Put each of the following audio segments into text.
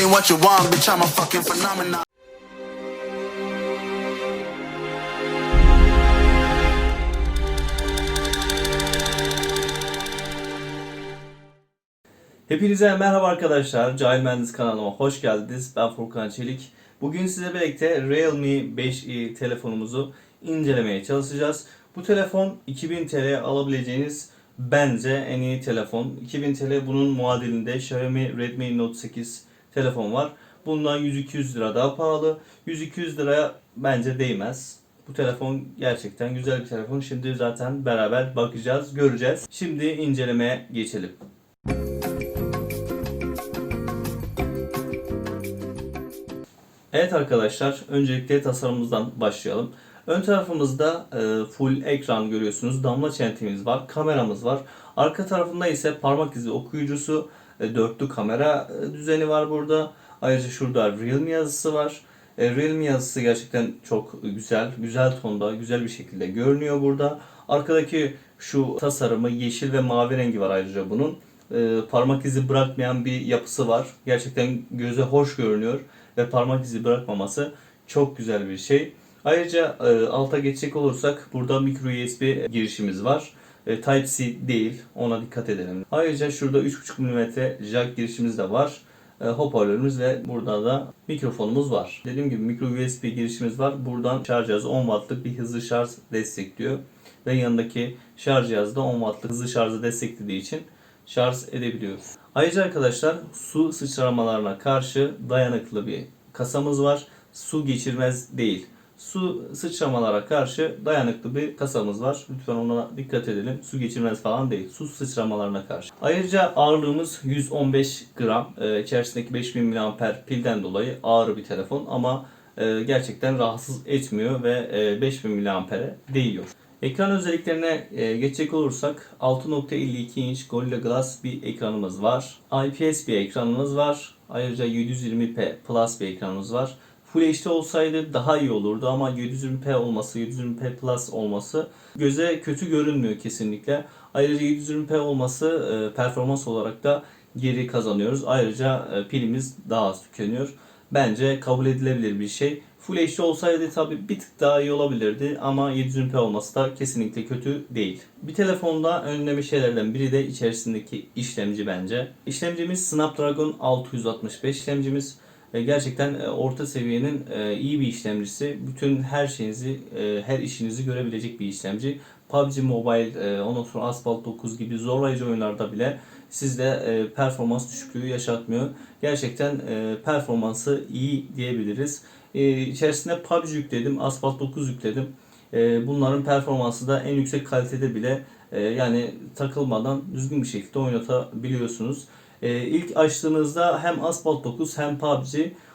Ain't what you want, bitch, I'm a fucking phenomenon. Hepinize merhaba arkadaşlar. Cahil Mühendis kanalıma hoş geldiniz. Ben Furkan Çelik. Bugün size birlikte Realme 5i telefonumuzu incelemeye çalışacağız. Bu telefon 2000 TL alabileceğiniz bence en iyi telefon. 2000 TL bunun muadilinde Xiaomi Redmi Note 8 telefon var. Bundan 100-200 lira daha pahalı. 100-200 liraya bence değmez. Bu telefon gerçekten güzel bir telefon. Şimdi zaten beraber bakacağız, göreceğiz. Şimdi incelemeye geçelim. Evet arkadaşlar, öncelikle tasarımımızdan başlayalım. Ön tarafımızda e, full ekran görüyorsunuz. Damla çentimiz var, kameramız var. Arka tarafında ise parmak izi okuyucusu, dörtlü kamera e, düzeni var burada. Ayrıca şurada Realme yazısı var. E, Realme yazısı gerçekten çok güzel, güzel tonda, güzel bir şekilde görünüyor burada. Arkadaki şu tasarımı yeşil ve mavi rengi var ayrıca bunun. E, parmak izi bırakmayan bir yapısı var. Gerçekten göze hoş görünüyor ve parmak izi bırakmaması çok güzel bir şey. Ayrıca e, alta geçecek olursak burada micro USB girişimiz var. E, Type-C değil. Ona dikkat edelim. Ayrıca şurada 3.5 mm jack girişimiz de var. E, hoparlörümüz ve burada da mikrofonumuz var. Dediğim gibi micro USB girişimiz var. Buradan şarj cihazı 10 wattlık bir hızlı şarj destekliyor. Ve yanındaki şarj cihazı da 10 wattlık hızlı şarjı desteklediği için şarj edebiliyoruz. Ayrıca arkadaşlar su sıçramalarına karşı dayanıklı bir kasamız var. Su geçirmez değil. Su sıçramalara karşı dayanıklı bir kasamız var. Lütfen ona dikkat edelim. Su geçirmez falan değil. Su sıçramalarına karşı. Ayrıca ağırlığımız 115 gram. Ee, içerisindeki 5000 mAh pilden dolayı ağır bir telefon ama e, gerçekten rahatsız etmiyor ve e, 5000 mAh'e değiyor. Ekran özelliklerine e, geçecek olursak 6.52 inç Gorilla Glass bir ekranımız var. IPS bir ekranımız var. Ayrıca 720p Plus bir ekranımız var. Full HD olsaydı daha iyi olurdu ama 720p olması, 720p Plus olması göze kötü görünmüyor kesinlikle. Ayrıca 720p olması e, performans olarak da geri kazanıyoruz. Ayrıca e, pilimiz daha az tükeniyor. Bence kabul edilebilir bir şey. Full HD olsaydı tabi bir tık daha iyi olabilirdi ama 720p olması da kesinlikle kötü değil. Bir telefonda önemli şeylerden biri de içerisindeki işlemci bence. İşlemcimiz Snapdragon 665 işlemcimiz. Gerçekten e, orta seviyenin e, iyi bir işlemcisi. Bütün her şeyinizi, e, her işinizi görebilecek bir işlemci. PUBG Mobile, ondan sonra Asphalt 9 gibi zorlayıcı oyunlarda bile sizde performans düşüklüğü yaşatmıyor. Gerçekten performansı iyi diyebiliriz. İçerisine PUBG yükledim, Asphalt 9 yükledim. Bunların performansı da en yüksek kalitede bile yani takılmadan düzgün bir şekilde oynatabiliyorsunuz. E, ilk açtığınızda hem Asphalt 9 hem PUBG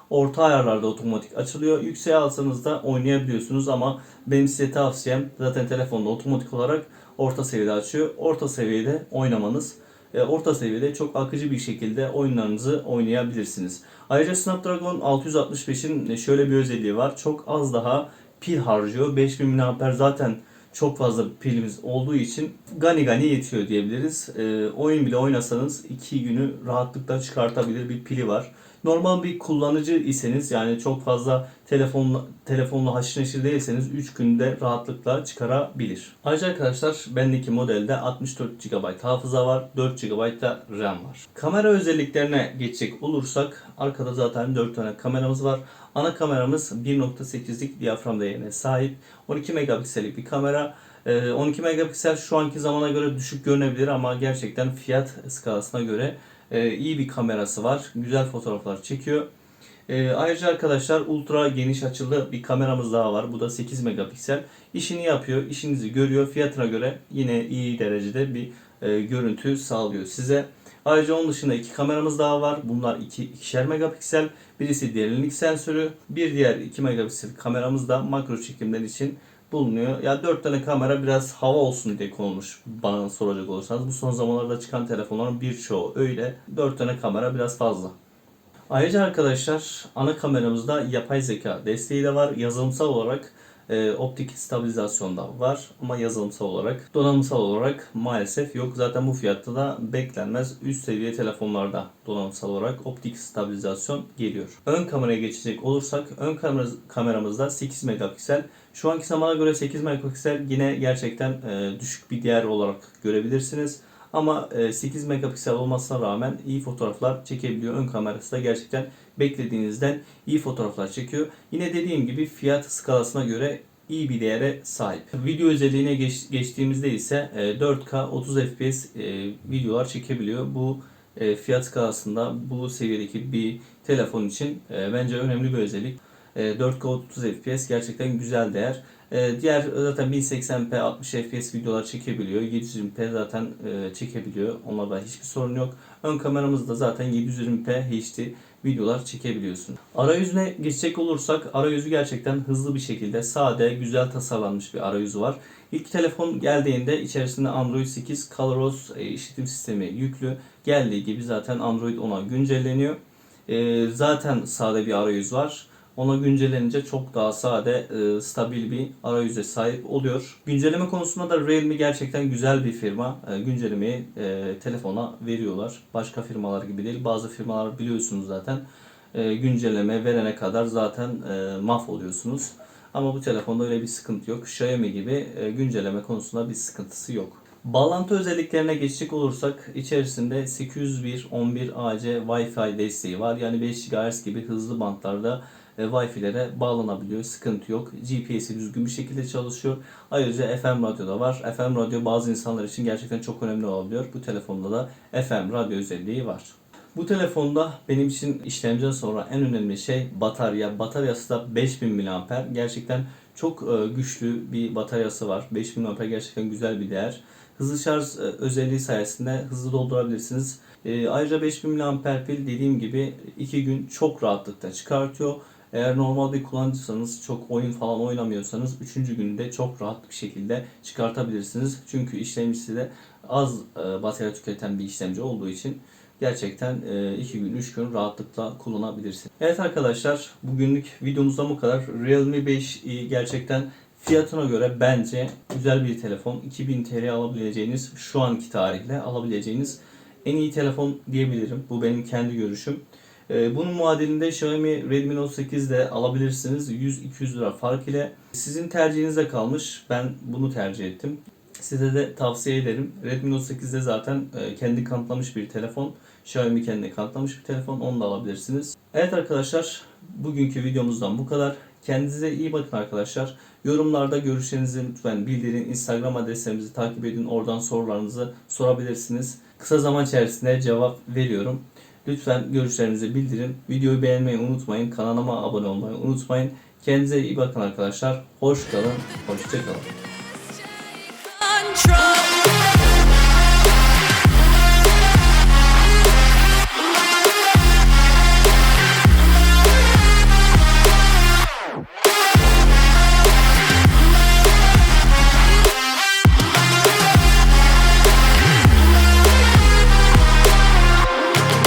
orta ayarlarda otomatik açılıyor. Yükseğe alsanız da oynayabiliyorsunuz ama benim size tavsiyem zaten telefonda otomatik olarak orta seviyede açıyor. Orta seviyede oynamanız. E, orta seviyede çok akıcı bir şekilde oyunlarınızı oynayabilirsiniz. Ayrıca Snapdragon 665'in şöyle bir özelliği var. Çok az daha pil harcıyor. 5000 mAh zaten çok fazla pilimiz olduğu için gani gani yetiyor diyebiliriz. E, oyun bile oynasanız 2 günü rahatlıkla çıkartabilir bir pili var. Normal bir kullanıcı iseniz yani çok fazla telefonla, telefonla haşır neşir değilseniz 3 günde rahatlıkla çıkarabilir. Ayrıca arkadaşlar bendeki modelde 64 GB hafıza var, 4 GB da RAM var. Kamera özelliklerine geçecek olursak arkada zaten 4 tane kameramız var. Ana kameramız 1.8'lik diyafram değerine sahip. 12 megapiksellik bir kamera. Ee, 12 megapiksel şu anki zamana göre düşük görünebilir ama gerçekten fiyat skalasına göre e, iyi bir kamerası var. Güzel fotoğraflar çekiyor. E, ayrıca arkadaşlar ultra geniş açılı bir kameramız daha var. Bu da 8 megapiksel. İşini yapıyor, işinizi görüyor. Fiyatına göre yine iyi derecede bir e, görüntü sağlıyor size. Ayrıca onun dışında iki kameramız daha var. Bunlar iki, ikişer megapiksel. Birisi derinlik sensörü. Bir diğer 2 megapiksel kameramız da makro çekimler için bulunuyor. Ya 4 tane kamera biraz hava olsun diye konulmuş bana soracak olursanız. Bu son zamanlarda çıkan telefonların birçoğu öyle. 4 tane kamera biraz fazla. Ayrıca arkadaşlar ana kameramızda yapay zeka desteği de var. Yazılımsal olarak e, optik stabilizasyon da var ama yazılımsal olarak donanımsal olarak maalesef yok. Zaten bu fiyatta da beklenmez üst seviye telefonlarda donanımsal olarak optik stabilizasyon geliyor. Ön kameraya geçecek olursak ön kameramız, kameramızda 8 megapiksel. Şu anki zamana göre 8 megapiksel yine gerçekten e, düşük bir değer olarak görebilirsiniz. Ama e, 8 megapiksel olmasına rağmen iyi fotoğraflar çekebiliyor. Ön kamerası da gerçekten beklediğinizden iyi fotoğraflar çekiyor. Yine dediğim gibi fiyat skalasına göre iyi bir değere sahip. Video özelliğine geç- geçtiğimizde ise e, 4K 30 FPS videolar çekebiliyor. Bu e, fiyat skalasında bu seviyedeki bir telefon için e, bence önemli bir özellik. E, 4K 30 FPS gerçekten güzel değer. E, Diğer zaten 1080p 60 FPS videolar çekebiliyor. 720p zaten çekebiliyor. Onlarda hiçbir sorun yok. Ön kameramızda zaten 720p HD videolar çekebiliyorsun. Arayüzüne geçecek olursak arayüzü gerçekten hızlı bir şekilde sade, güzel tasarlanmış bir arayüzü var. İlk telefon geldiğinde içerisinde Android 8 ColorOS e, işletim sistemi yüklü. Geldiği gibi zaten Android 10'a güncelleniyor. E, zaten sade bir arayüz var. Ona güncellenince çok daha sade, e, stabil bir arayüze sahip oluyor. Güncelleme konusunda da Realme gerçekten güzel bir firma. E, güncellemeyi e, telefona veriyorlar. Başka firmalar gibi değil. Bazı firmalar biliyorsunuz zaten e, güncelleme verene kadar zaten e, mahvoluyorsunuz. Ama bu telefonda öyle bir sıkıntı yok. Xiaomi gibi e, güncelleme konusunda bir sıkıntısı yok. Bağlantı özelliklerine geçecek olursak içerisinde 802.11ac Wi-Fi desteği var. Yani 5 GHz gibi hızlı bantlarda Wi-Fi'lere bağlanabiliyor. Sıkıntı yok. GPS'i düzgün bir şekilde çalışıyor. Ayrıca FM radyo da var. FM radyo bazı insanlar için gerçekten çok önemli olabiliyor. Bu telefonda da FM radyo özelliği var. Bu telefonda benim için işlemciden sonra en önemli şey batarya. Bataryası da 5000 mAh. Gerçekten çok e, güçlü bir bataryası var. 5000 mAh gerçekten güzel bir değer. Hızlı şarj e, özelliği sayesinde hızlı doldurabilirsiniz. E, Ayrıca 5000 mAh pil dediğim gibi 2 gün çok rahatlıkla çıkartıyor. Eğer normal bir kullanıcıysanız çok oyun falan oynamıyorsanız 3. günde çok rahat bir şekilde çıkartabilirsiniz. Çünkü işlemcisi de az e, batarya tüketen bir işlemci olduğu için gerçekten 2 gün 3 gün rahatlıkla kullanabilirsiniz. Evet arkadaşlar bugünlük videomuzda bu kadar. Realme 5i gerçekten fiyatına göre bence güzel bir telefon. 2000 TL alabileceğiniz şu anki tarihle alabileceğiniz en iyi telefon diyebilirim. Bu benim kendi görüşüm. Ee, Bunun muadilinde Xiaomi Redmi Note 8 de alabilirsiniz. 100-200 lira fark ile. Sizin tercihinize kalmış. Ben bunu tercih ettim. Size de tavsiye ederim. Redmi Note 8 de zaten e, kendi kanıtlamış bir telefon. Xiaomi kendi kanıtlamış bir telefon. Onu da alabilirsiniz. Evet arkadaşlar bugünkü videomuzdan bu kadar. Kendinize iyi bakın arkadaşlar. Yorumlarda görüşlerinizi lütfen bildirin. Instagram adreslerimizi takip edin. Oradan sorularınızı sorabilirsiniz. Kısa zaman içerisinde cevap veriyorum. Lütfen görüşlerinizi bildirin. Videoyu beğenmeyi unutmayın. Kanalıma abone olmayı unutmayın. Kendinize iyi bakın arkadaşlar. Hoş kalın. Hoşça kalın.